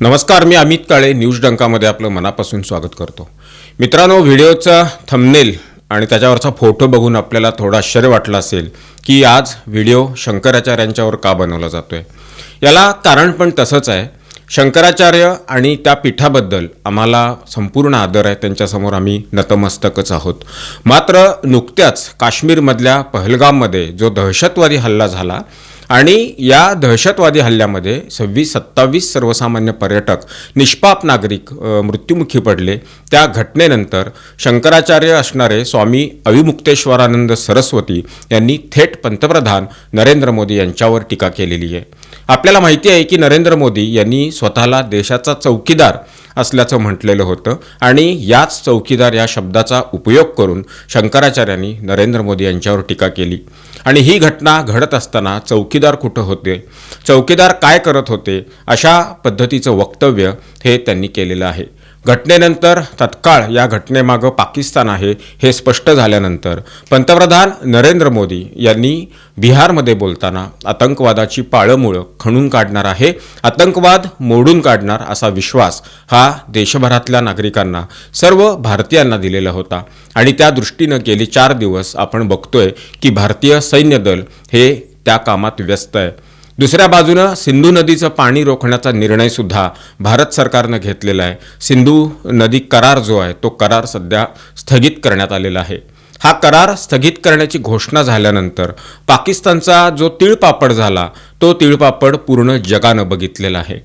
नमस्कार मी अमित काळे न्यूज डंकामध्ये आपलं मनापासून स्वागत करतो. मित्रांनो व्हिडिओचा थंबनेल आणि त्याच्यावरचा फोटो बघून आपल्याला थोडा आश्चर्य वाटलं असेल की आज व्हिडिओ शंकराचार्यांच्यावर का बनवला जातो आहे याला कारण पण तसंच आहे. शंकराचार्य आणि त्या पीठाबद्दल आम्हाला संपूर्ण आदर आहे. त्यांच्यासमोर आम्ही नतमस्तकच आहोत. मात्र नुकत्याच काश्मीरमधल्या पहलगाममध्ये जो दहशतवादी हल्ला झाला आणि या दहशतवादी हल्ल्यामध्ये सव्वीस सत्तावीस सर्वसामान्य पर्यटक निष्पाप नागरिक मृत्युमुखी पडले. त्या घटनेनंतर शंकराचार्य असणारे स्वामी अविमुक्तेश्वरानंद सरस्वती यांनी थेट पंतप्रधान नरेंद्र मोदी यांच्यावर टीका केलेली आहे. आपल्याला माहिती आहे की नरेंद्र मोदी यांनी स्वतःला देशाचा चौकीदार असल्याचं म्हटलेलं होतं. आणि याच चौकीदार या शब्दाचा उपयोग करून शंकराचार्यांनी नरेंद्र मोदी यांच्यावर टीका केली. आणि ही घटना घडत असताना चौकीदार कुठं होते? चौकीदार काय करत होते? अशा पद्धतीचं वक्तव्य हे त्यांनी केलेलं आहे. घटनेनंतर तत्काळ या घटनेमागं पाकिस्तान आहे हे स्पष्ट झाल्यानंतर पंतप्रधान नरेंद्र मोदी यांनी बिहारमध्ये बोलताना आतंकवादाची पाळंमुळं खणून काढणार आहे आतंकवाद मोडून काढणार असा विश्वास हा देशभरातल्या नागरिकांना सर्व भारतीयांना दिलेला होता. आणि त्या दृष्टीनं गेले चार दिवस आपण बघतोय की भारतीय सैन्य दल हे त्या कामात व्यस्त आहे. दुसऱ्या बाजूनं सिंधू नदीचं पाणी रोखण्याचा निर्णयसुद्धा भारत सरकारनं घेतलेला आहे. सिंधू नदी करार जो आहे तो करार सध्या स्थगित करण्यात आलेला आहे. हा करार स्थगित करण्याची घोषणा झाल्यानंतर पाकिस्तानचा जो तिळपापड झाला तो तिळपापड पूर्ण जगानं बघितलेला आहे.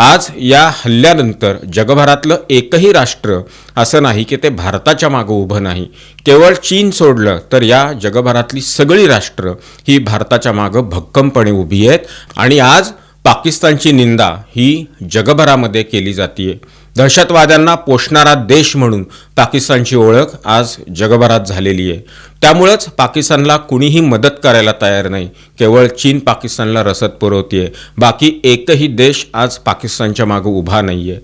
आज या हल्ल्यानंतर जगभरातलं एकही राष्ट्र असं नाही की ते भारताच्या मागं उभं नाही. केवळ चीन सोडलं तर या जगभरातली सगळी राष्ट्र ही भारताच्या मागं भक्कमपणे उभी आहेत. आणि आज पाकिस्तानची निंदा ही जगभरामध्ये केली जाते दहशतवाद्यांना पोषणारा देश म्हणून पाकिस्तानची ओळख आज जगभरात झालेली आहे. त्यामुळंच पाकिस्तानला कुणीही मदत करायला तयार नाही. केवळ चीन पाकिस्तानला रसद पुरवते बाकी एकही देश आज पाकिस्तानच्या मागं उभा नाही आहे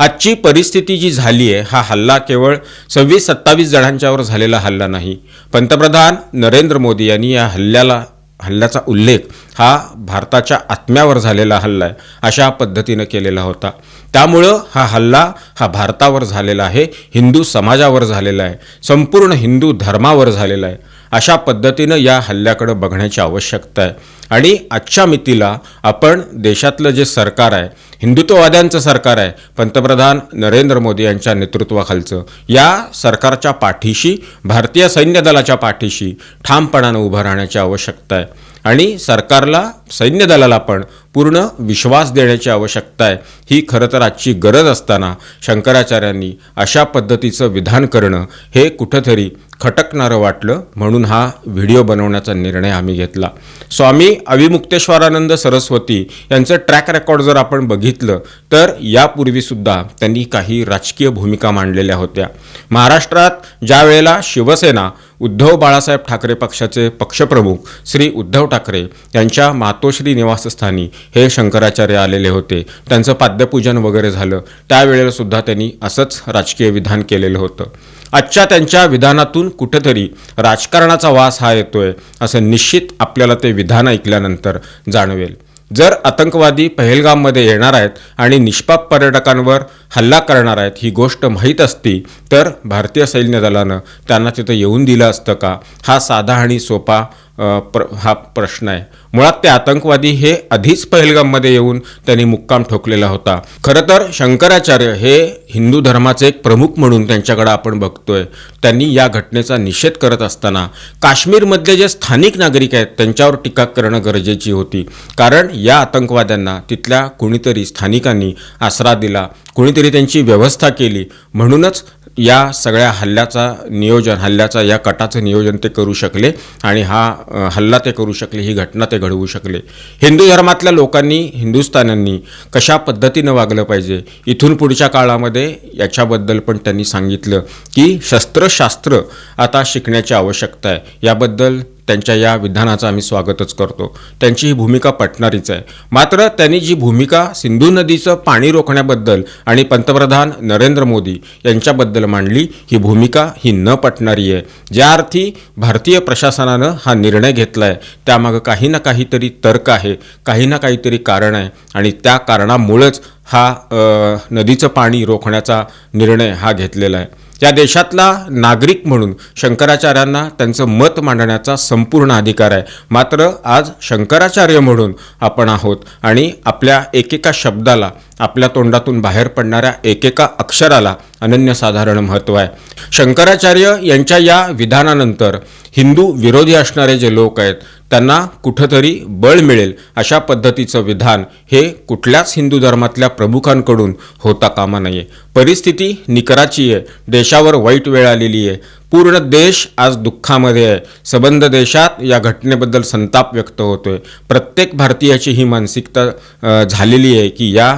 आजची परिस्थिती जी झाली आहे हा हल्ला केवळ सव्वीस सत्तावीस जणांच्यावर झालेला हल्ला नाही. पंतप्रधान नरेंद्र मोदी यांनी या हल्ल्याला हल्ल्याचा उल्लेख हा भारताच्या आत्म्यावर झालेला हल्ला आहे अशा पद्धतीनं केलेला होता. त्यामुळं हा हल्ला हा भारतावर झालेला आहे हिंदू समाजावर झालेला आहे संपूर्ण हिंदू धर्मावर झालेला आहे. अशा पद्धतीनं या हल्ल्याकडं बघण्याची आवश्यकता आहे. आणि आजच्या मितीला आपण देशातलं जे सरकार आहे हिंदुत्ववाद्यांचं सरकार आहे. पंतप्रधान नरेंद्र मोदी यांच्या नेतृत्वाखालचं. या सरकारच्या पाठीशी भारतीय सैन्य दलाच्या पाठीशी ठामपणानं उभं राहण्याची आवश्यकता आहे. आणि सरकारला सैन्य दलाला पण पूर्ण विश्वास देण्याची आवश्यकता आहे. ही खरं तर आजची गरज असताना शंकराचार्यांनी अशा पद्धतीचं विधान करणं हे कुठंतरी खटकणारं वाटलं म्हणून हा व्हिडिओ बनवण्याचा निर्णय आम्ही घेतला. स्वामी अविमुक्तेश्वरानंद सरस्वती यांचं ट्रॅक रेकॉर्ड जर आपण बघितलं तर यापूर्वीसुद्धा त्यांनी काही राजकीय भूमिका मांडलेल्या होत्या. महाराष्ट्रात ज्या वेळेला शिवसेना उद्धव बाळासाहेब ठाकरे पक्षाचे पक्षप्रमुख श्री उद्धव ठाकरे यांच्या मातोश्री निवासस्थानी हे शंकराचार्य आलेले होते. त्यांचं पाद्यपूजन वगैरे झालं. त्यावेळेलासुद्धा त्यांनी असंच राजकीय विधान केलेलं होतं. आजच्या त्यांच्या विधानातून कुठेतरी राजकारणाचा वास हा येतोय असं निश्चित आपल्याला ते विधान ऐकल्यानंतर जाणवेल. जर आतंकवादी पहलगाममध्ये येणार आहेत आणि निष्पाप पर्यटकांवर हल्ला करणार आहेत ही गोष्ट माहीत असती तर भारतीय सैन्य दलानं त्यांना तिथं येऊन दिलं असतं का? हा साधा आणि सोपा प्र हा प्रश्न आहे. मुळात ते आतंकवादी हे आधीच पहलगाममध्ये येऊन त्यांनी मुक्काम ठोकलेला होता. खरं तर शंकराचार्य हे हिंदू धर्माचे एक प्रमुख म्हणून त्यांच्याकडे आपण बघतोय. त्यांनी या घटनेचा निषेध करत असताना काश्मीरमधले जे स्थानिक नागरिक आहेत त्यांच्यावर टीका करणं गरजेची होती. कारण या आतंकवाद्यांना तिथल्या कुणीतरी स्थानिकांनी आसरा दिला कुणीतरी त्यांची व्यवस्था केली. म्हणूनच या सगळ्या हल्ल्याचा नियोजन हल्ल्याचा या कटाचं नियोजन ते करू शकले आणि हा हल्ला ते करू शकले ही घटना ते घडवू शकले. हिंदू धर्मातल्या लोकांनी हिंदुस्थानांनी कशा पद्धतीनं वागलं पाहिजे इथून पुढच्या काळामध्ये याच्याबद्दल पण त्यांनी सांगितलं की शस्त्रशास्त्र आता शिकण्याची आवश्यकता आहे. याबद्दल त्यांच्या या विधानाचं आम्ही स्वागतच करतो. त्यांची ही भूमिका पटणारीच आहे. मात्र त्यांनी जी भूमिका सिंधू नदीचं पाणी रोखण्याबद्दल आणि पंतप्रधान नरेंद्र मोदी यांच्याबद्दल मांडली ही भूमिका ही न पटणारी आहे. ज्या अर्थी भारतीय प्रशासनानं हा निर्णय घेतला आहे त्यामागं काही ना काहीतरी तर्क आहे काही ना काहीतरी कारण आहे आणि त्या कारणामुळंच हा नदीचं पाणी रोखण्याचा निर्णय हा घेतलेला आहे. या देशातला नागरिक म्हणून शंकराचार्यांना त्यांचं मत मांडण्याचा संपूर्ण अधिकार आहे. मात्र आज शंकराचार्य म्हणून आपण आहोत आणि आपल्या एकेका शब्दाला आपल्या तोंडातून बाहेर पडणाऱ्या एकेका अक्षराला अनन्यसाधारण महत्त्व आहे. शंकराचार्य यांच्या या विधानानंतर हिंदू विरोधी असणारे जे लोक आहेत त्यांना कुठंतरी बळ मिळेल अशा पद्धतीचं विधान हे कुठल्याच हिंदू धर्मातल्या प्रमुखांकडून होता कामा नये. परिस्थिती निकराची आहे. देशावर वाईट वेळ आलेली आहे. पूर्ण देश आज दुःखामध्ये आहे. सबंध देशात या घटनेबद्दल संताप व्यक्त होतोय. प्रत्येक भारतीयाची ही मानसिकता झालेली आहे की या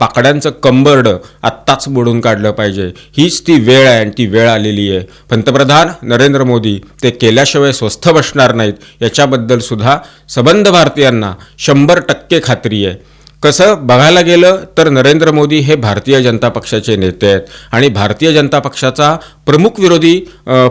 पाकड्यांचं कंबर्ड आत्ताच मोडून काढलं पाहिजे. हीच ती वेळ आहे आणि ती वेळ आलेली आहे. पंतप्रधान नरेंद्र मोदी ते केल्याशिवाय स्वस्थ बसणार नाहीत. याच्या सुद्धा सबंध भारतीयांना शंभर टक्के खात्री आहे. कसं बघायला गेलं तर नरेंद्र मोदी हे भारतीय जनता पक्षाचे नेते आहेत. आणि भारतीय जनता पक्षाचा प्रमुख विरोधी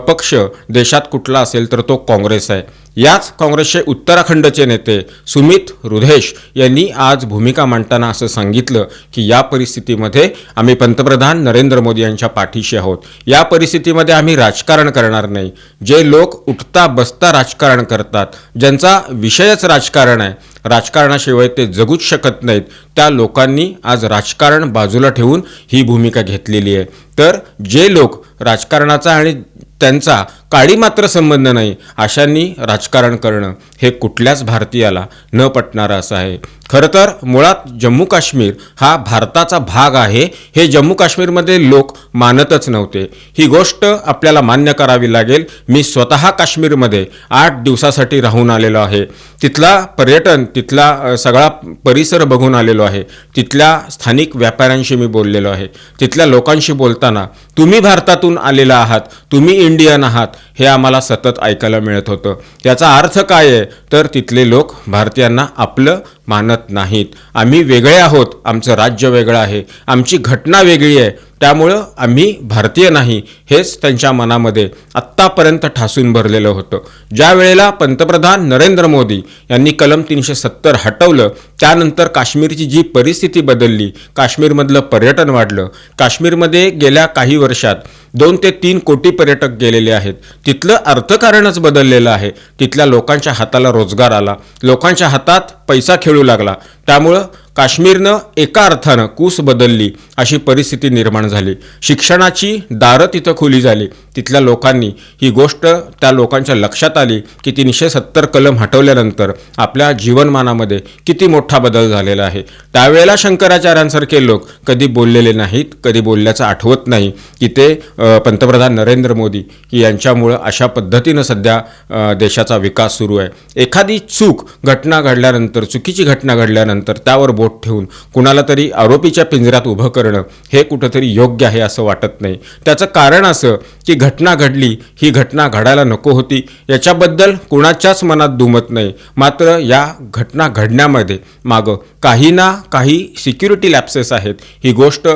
पक्ष देशात कुठला असेल तर तो काँग्रेस आहे. याच काँग्रेसचे उत्तराखंडचे नेते सुमित रुधेश यांनी आज भूमिका मांडताना असं सांगितलं की या परिस्थितीमध्ये आम्ही पंतप्रधान नरेंद्र मोदी यांच्या पाठीशी आहोत. या परिस्थितीमध्ये आम्ही राजकारण करणार नाही. जे लोक उठता बसता राजकारण करतात ज्यांचा विषयच राजकारण आहे राजकारणाशिवाय ते जगूच शकत नाहीत. त्या लोकांनी आज राजकारण बाजूला ठेवून ही भूमिका घेतलेली आहे. तर जे लोक राजकारणाचा आणि त्यांचा काळी मात्र संबंध नाही अशांनी राजकारण करणं हे कुठल्याच भारतीयाला न पटणारं असं आहे. खरं तर मुळात जम्मू काश्मीर हा भारताचा भाग आहे. हे जम्मू काश्मीरमध्ये लोक मानतच नव्हते. ही गोष्ट आपल्याला मान्य करावी लागेल. मी स्वतः काश्मीरमध्ये आठ दिवसासाठी राहून आलेलो आहे. तिथला पर्यटन तिथला सगळा परिसर बघून आलेलो आहे. तिथल्या स्थानिक व्यापाऱ्यांशी मी बोललेलो आहे. तिथल्या लोकांशी बोलताना तुम्ही भारतातून आलेला आहात. तुम्ही इंडियन आहात. हे आम्हाला सतत ऐकायला मिळत होतं. त्याचा अर्थ काय आहे? तर तिथले लोक भारतीयांना आपलं मानत नाहीत. आम्ही वेगळे आहोत. आमचं राज्य वेगळं आहे. आमची घटना वेगळी आहे. त्यामुळं आम्ही भारतीय नाही हेच त्यांच्या मनामध्ये आत्तापर्यंत ठासून भरलेलं होतं. ज्या वेळेला पंतप्रधान नरेंद्र मोदी यांनी कलम तीनशे सत्तर हटवलं त्यानंतर काश्मीरची जी परिस्थिती बदलली काश्मीरमधलं पर्यटन वाढलं काश्मीरमध्ये गेल्या काही वर्षात दोन ते तीन कोटी पर्यटक गेलेले आहेत. तिथलं अर्थकारणच बदललेलं आहे. तिथल्या लोकांच्या हाताला रोजगार आला. लोकांच्या हातात पैसा खेळू लागला. त्यामुळं काश्मीरनं एका अर्थानं कूस बदलली अशी परिस्थिती निर्माण झाली. शिक्षणाची दारं तिथं खुली झाली. तिथल्या लोकांनी ही गोष्ट त्या लोकांच्या लक्षात आली की तीनशे सत्तर कलम हटवल्यानंतर आपल्या जीवनमानामध्ये किती मोठा बदल झालेला आहे. त्यावेळेला शंकराचार्यांसारखे लोक कधी बोललेले नाहीत कधी बोलल्याचं आठवत नाही. की ते पंतप्रधान नरेंद्र मोदी की यांच्यामुळं अशा पद्धतीनं सध्या देशाचा विकास सुरू आहे. एखादी चूक घटना घडल्यानंतर चुकीची घटना घडल्यानंतर त्यावर बोट ठेवून कुणाला तरी आरोपीच्या पिंजऱ्यात उभं करणं हे कुठंतरी योग्य आहे असं वाटत नाही. त्याचं कारण असं की घटना घडली ही घटना घडायला नको होती. याच्याबद्दल कुणाच्याच मनात दुमत नाही. मात्र या घटना घडण्यामध्ये मागं काही ना काही सिक्युरिटी लॅप्सेस आहेत. ही गोष्ट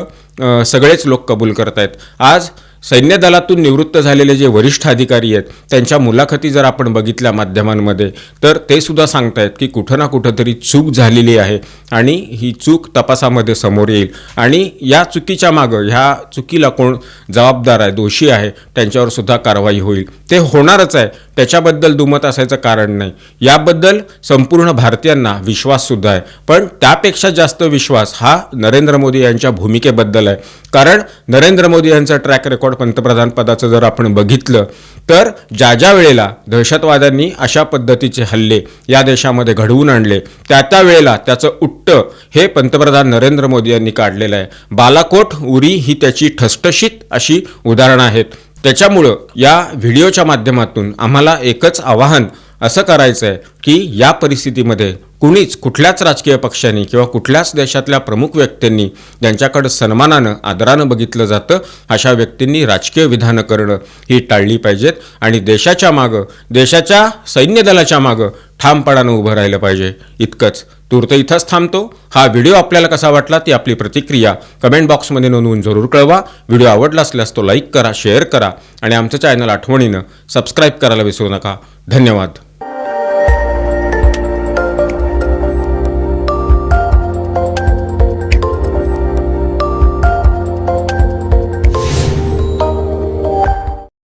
सगळेच लोक कबूल करत आहेत आज सैन्य दलातून निवृत्त झालेले जे वरिष्ठ अधिकारी आहेत त्यांच्या मुलाखती जर आपण बघितल्या माध्यमांमध्ये तर ते सुद्धा सांगतायत की कुठं ना कुठंतरी चूक झालेली आहे आणि ही चूक तपासामध्ये समोर येईल. आणि या चुकीच्या मागं ह्या चुकीला कोण जबाबदार आहे दोषी आहे त्यांच्यावर सुद्धा कारवाई होईल. ते होणारच आहे त्याच्याबद्दल दुमत असायचं कारण नाही. याबद्दल संपूर्ण भारतीयांना विश्वाससुद्धा आहे. पण त्यापेक्षा जास्त विश्वास हा नरेंद्र मोदी यांच्या भूमिकेबद्दल आहे. कारण नरेंद्र मोदी यांचं ट्रॅक रेकॉर्ड पंतप्रधान पदाचं जर आपण बघितलं तर ज्या ज्या वेळेला दहशतवाद्यांनी अशा पद्धतीचे हल्ले या देशामध्ये घडवून आणले त्या त्या वेळेला त्याचं उट्ट हे पंतप्रधान नरेंद्र मोदी यांनी काढलेलं आहे. बालाकोट उरी ही त्याची ठसठशीत अशी उदाहरणं आहेत. त्याच्यामुळं या व्हिडिओच्या माध्यमातून आम्हाला एकच आवाहन असं करायचं आहे की या परिस्थितीमध्ये कुणीच कुठल्याच राजकीय पक्षांनी किंवा कुठल्याच देशातल्या प्रमुख व्यक्तींनी ज्यांच्याकडं सन्मानानं आदरानं बघितलं जातं अशा व्यक्तींनी राजकीय विधानं करणं ही टाळली पाहिजेत आणि देशाच्या मागं देशाच्या सैन्य दलाच्या मागं ठामपणानं उभं राहिलं पाहिजे. इतकंच. तूर्त इथंच थांबतो. हा व्हिडिओ आपल्याला कसा वाटला ती आपली प्रतिक्रिया कमेंट बॉक्समध्ये नोंदवून जरूर कळवा. व्हिडिओ आवडला असल्यास तो लाईक करा शेअर करा आणि आमचं चॅनल आठवणीनं सबस्क्राईब करायला विसरू नका. धन्यवाद.